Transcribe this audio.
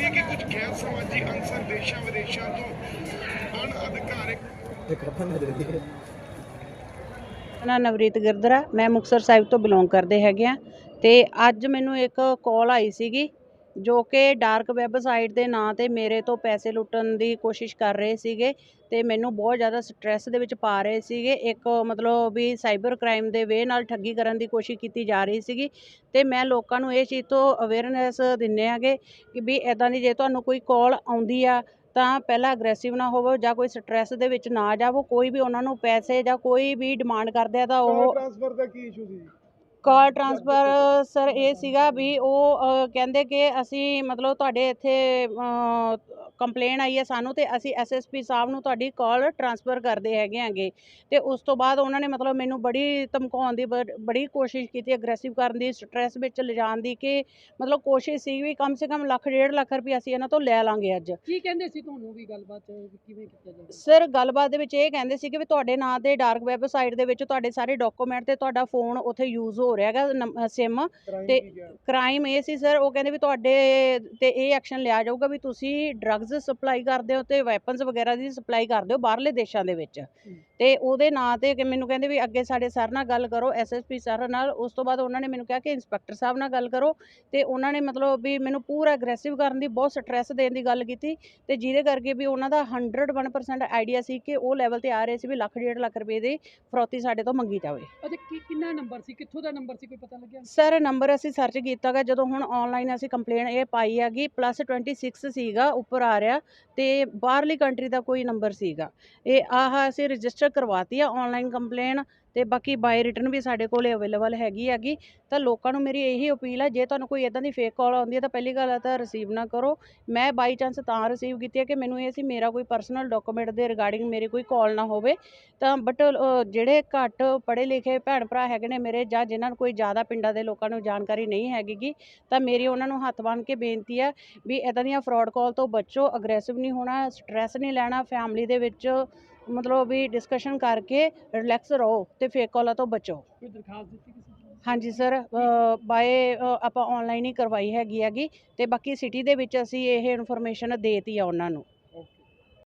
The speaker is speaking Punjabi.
ਲੱਗਦੀ ਹੈ ਕਿ ਕੁਝ ਗੈਰ ਸਮਾਜੀ ਅੰਸਰ ਦੇਸ਼ਾਂ ਵਿਦੇਸ਼ਾਂ ਤੋਂ ਅਣਅਧਿਕਾਰਿਤ ਇੱਕ ਆਪਾਂ ਨਜ਼ਰ ਦੀ ਮੇਰਾ ਨਾਂ ਨਵਰੀਤ ਗਿਰਦਰਾ ਮੈਂ ਮੁਕਤਸਰ ਸਾਹਿਬ ਤੋਂ ਬਿਲੋਂਗ ਕਰਦੇ ਹੈਗੇ ਆ ਤੇ ਅੱਜ ਮੈਨੂੰ ਇੱਕ ਕਾਲ ਆਈ ਸੀਗੀ ਜੋ ਕਿ ਡਾਰਕ ਵੈਬਸਾਈਟ ਦੇ ਨਾਂ ਤੇ ਮੇਰੇ ਤੋਂ ਪੈਸੇ ਲੁੱਟਣ ਦੀ ਕੋਸ਼ਿਸ਼ ਕਰ ਰਹੇ ਸੀਗੇ ਤੇ ਮੈਨੂੰ ਬਹੁਤ ਜ਼ਿਆਦਾ ਸਟ੍ਰੈਸ ਦੇ ਵਿੱਚ ਪਾ ਰਹੇ ਸੀਗੇ। ਇੱਕ ਮਤਲਬ ਵੀ ਸਾਈਬਰ ਕ੍ਰਾਈਮ ਦੇ ਵੇ ਨਾਲ ਠੱਗੀ ਕਰਨ ਦੀ ਕੋਸ਼ਿਸ਼ ਕੀਤੀ ਜਾ ਰਹੀ ਸੀਗੀ ਤੇ ਮੈਂ ਲੋਕਾਂ ਨੂੰ ਇਹ ਚੀਜ਼ ਤੋਂ ਅਵੇਅਰਨੈਸ ਦਿੰਨੇ ਆਗੇ ਕਿ ਵੀ ਇਦਾਂ ਦੀ ਜੇ ਤੁਹਾਨੂੰ ਕੋਈ ਕਾਲ ਆਉਂਦੀ ਆ ਤਾਂ ਪਹਿਲਾਂ ਅਗਰੈਸਿਵ ਨਾ ਹੋਵੋ ਜਾਂ ਕੋਈ ਸਟ੍ਰੈਸ ਦੇ ਵਿੱਚ ਨਾ ਜਾਵੋ ਕੋਈ ਵੀ ਉਹਨਾਂ ਨੂੰ ਪੈਸੇ ਜਾਂ ਕੋਈ ਵੀ ਡਿਮਾਂਡ ਕਰਦੇ ਆ ਤਾਂ ਉਹ ਟ੍ਰਾਂਸਫਰ ਦਾ ਕੀ ਇਸ਼ੂ ਸੀ ਕਾਲ ਟਰਾਂਸਫਰ ਸਰ ਇਹ ਸੀਗਾ ਵੀ ਉਹ ਕਹਿੰਦੇ ਕਿ ਅਸੀਂ ਮਤਲਬ ਤੁਹਾਡੇ ਇੱਥੇ ਕੰਪਲੇਨ ਆਈ ਹੈ ਸਾਨੂੰ ਤੇ ਅਸੀਂ ਐਸਐਸਪੀ ਸਾਹਿਬ ਨੂੰ ਤੁਹਾਡੀ ਕਾਲ ਟ੍ਰਾਂਸਫਰ ਕਰਦੇ ਹੈਗੇ ਆਂਗੇ ਤੇ ਉਸ ਤੋਂ ਬਾਅਦ ਉਹਨਾਂ ਨੇ ਮਤਲਬ ਮੈਨੂੰ ਬੜੀ ਧਮਕਾਉਣ ਦੀ ਬੜ- ਕੋਸ਼ਿਸ਼ ਕੀਤੀ ਅਗਰੈਸਿਵ ਕਰਨ ਦੀ ਸਟ੍ਰੈਸ ਵਿੱਚ ਲਿਜਾਣ ਦੀ ਕਿ ਮਤਲਬ ਕੋਸ਼ਿਸ਼ ਸੀ ਵੀ ਕਮ ਸੇ ਕਮ ਲੱਖ ਡੇਢ ਲੱਖ ਰੁਪਏ ਅਸੀਂ ਇਹਨਾਂ ਤੋਂ ਲੈ ਲਾਂਗੇ ਅੱਜ। ਕੀ ਕਹਿੰਦੇ ਸੀ ਤੁਹਾਨੂੰ ਵੀ ਗੱਲਬਾਤ ਕਿਵੇਂ ਕੀਤਾ ਜਾਵੇ? ਸਰ ਗੱਲਬਾਤ ਦੇ ਵਿੱਚ ਇਹ ਕਹਿੰਦੇ ਸੀ ਕਿ ਵੀ ਤੁਹਾਡੇ ਨਾਂ ਤੇ ਡਾਰਕ ਵੈਬਸਾਈਟ ਦੇ ਵਿੱਚ ਤੁਹਾਡੇ ਸਾਰੇ ਡਾਕੂਮੈਂਟ ਤੇ ਤੁਹਾਡਾ ਫੋਨ ਉੱਥੇ ਯੂਜ਼ ਹੋ ਰਿਹਾ ਹੈਗਾ ਸਿਮ ਤੇ ਕ੍ਰਾਈਮ ਇਹ ਸੀ ਸਰ ਉਹ ਕਹਿੰਦੇ ਵੀ ਤੁਹਾਡੇ ਤੇ ਇਹ ਐਕਸ਼ਨ ਲਿਆ ਜਾਊਗਾ ਵੀ ਤੁਸੀਂ ਡਰੱਗਸ ਸਪਲਾਈ ਕਰਦੇ ਹੋ ਤੇ ਵੈਪਨਸ ਵਗੈਰਾ ਦੀ ਸਪਲਾਈ ਕਰਦੇ ਹੋ ਬਾਹਰਲੇ ਦੇਸ਼ਾਂ ਦੇ ਵਿੱਚ। ਤੇ ਉਹਦੇ ਨਾਂ ਤੇ ਕਿ ਮੈਨੂੰ ਕਹਿੰਦੇ ਵੀ ਅੱਗੇ ਸਾਡੇ ਸਰ ਨਾਲ ਗੱਲ ਕਰੋ ਐਸਐਸਪੀ ਸਰ ਨਾਲ ਉਸ ਤੋਂ ਬਾਅਦ ਉਹਨਾਂ ਨੇ ਮੈਨੂੰ ਕਿਹਾ ਕਿ ਇੰਸਪੈਕਟਰ ਸਾਹਿਬ ਨਾਲ ਗੱਲ ਕਰੋ ਤੇ ਉਹਨਾਂ ਨੇ ਮਤਲਬ ਵੀ ਮੈਨੂੰ ਪੂਰਾ ਅਗਰੈਸਿਵ ਕਰਨ ਦੀ ਬਹੁਤ ਸਟ੍ਰੈਸ ਦੇਣ ਦੀ ਗੱਲ ਕੀਤੀ ਤੇ ਜਿਹਦੇ ਕਰਕੇ ਵੀ ਉਹਨਾਂ ਦਾ 101% ਆਈਡੀਆ ਸੀ ਕਿ ਉਹ ਲੈਵਲ ਤੇ ਆ ਰਹੇ ਸੀ ਵੀ ਲੱਖ ਡੇਢ ਲੱਖ ਰੁਪਏ ਦੀ ਫਰੌਤੀ ਸਾਡੇ ਤੋਂ ਮੰਗੀ ਜਾਵੇ। ਅੱਛਾ ਕੀ ਕਿੰਨਾ ਨੰਬਰ ਸੀ? ਕਿੱਥੋਂ ਦਾ ਨੰਬਰ ਸੀ? ਕੋਈ ਪਤਾ ਲੱਗਿਆ? ਸਰ ਨੰਬਰ ਅਸੀਂ ਸਰਚ ਕੀਤਾ ਗਾ ਜਦੋਂ ਹੁਣ ਆਨਲਾਈਨ ਅਸੀਂ ਕੰਪਲੇਨ ਇਹ ਪਾਈ ਹੈਗੀ ਪਲੱਸ 26 ਸੀਗਾ ਉੱਪਰ ਆ ਰਿਹਾ ਤੇ ਬਾਹਰਲੀ ਕੰਟਰੀ ਦਾ ਕੋਈ ਨੰਬਰ ਸੀਗਾ। ਇਹ ਆਹ ਅਸੀਂ ਰਜਿਸਟਰ ਕਰਵਾਤੀ ਆ ਆਨਲਾਈਨ ਕੰਪਲੇਨ ਤੇ ਬਾਕੀ ਬਾਏ ਰਿਟਰਨ ਵੀ ਸਾਡੇ ਕੋਲੇ ਅਵੇਲੇਬਲ ਹੈਗੀ ਹੈਗੀ, ਤਾਂ ਲੋਕਾਂ ਨੂੰ ਮੇਰੀ ਇਹੀ ਅਪੀਲ ਹੈ, ਜੇ ਤੁਹਾਨੂੰ ਕੋਈ ਇਦਾਂ ਦੀ ਫੇਕ ਕਾਲ ਆਉਂਦੀ ਹੈ ਤਾਂ ਪਹਿਲੀ ਗੱਲ ਤਾਂ ਰਿਸੀਵ ਨਾ ਕਰੋ। ਮੈਂ ਬਾਈ ਚਾਂਸ ਤਾਂ ਰਿਸੀਵ ਕੀਤੀ ਹੈ ਕਿ ਮੈਨੂੰ ਇਹ ਸੀ ਮੇਰਾ ਕੋਈ ਪਰਸਨਲ ਡਾਕੂਮੈਂਟ ਦੇ ਰਿਗਾਰਡਿੰਗ ਮੇਰੀ ਕੋਈ ਕਾਲ ਨਾ ਹੋਵੇ। ਤਾਂ ਬਟ ਜਿਹੜੇ ਘੱਟ ਪੜ੍ਹੇ ਲਿਖੇ ਭੈਣ ਭਰਾ ਹੈਗੇ ਨੇ ਮੇਰੇ ਜਾਂ ਜਿਨ੍ਹਾਂ ਨੂੰ ਕੋਈ ਜ਼ਿਆਦਾ ਪਿੰਡਾਂ ਦੇ ਲੋਕਾਂ ਨੂੰ ਜਾਣਕਾਰੀ ਨਹੀਂ ਹੈਗੀ ਤਾਂ ਮੇਰੀ ਉਹਨਾਂ ਨੂੰ ਹੱਥ ਬੰਨ੍ਹ ਕੇ ਬੇਨਤੀ ਹੈ ਵੀ ਇਦਾਂ ਦੀਆਂ ਫਰਾਡ ਕਾਲ ਤੋਂ ਬਚੋ ਅਗਰੈਸਿਵ ਨਹੀਂ ਹੋਣਾ ਸਟ੍ਰੈਸ ਨਹੀਂ ਲੈਣਾ ਫੈਮਿਲੀ ਦੇ ਵਿੱਚ ਮਤਲਬ ਵੀ ਡਿਸਕਸ਼ਨ ਕਰਕੇ ਰਿਲੈਕਸ ਰਹੋ ਤੇ ਫੇਕ ਕਾਲਾਂ ਤੋਂ ਬਚੋ। ਕੋਈ ਦਰਖਾਸਤ ਦਿੱਤੀ ਕਿਸੇ ਨੂੰ? ਹਾਂਜੀ ਸਰ ਬਾਏ ਆਪਾਂ ਆਨਲਾਈਨ ਹੀ ਕਰਵਾਈ ਹੈਗੀ ਹੈਗੀ ਤੇ ਬਾਕੀ ਸਿਟੀ ਦੇ ਵਿੱਚ ਅਸੀਂ ਇਹ ਇਨਫੋਰਮੇਸ਼ਨ ਦੇਤੀ ਆ ਉਹਨਾਂ ਨੂੰ।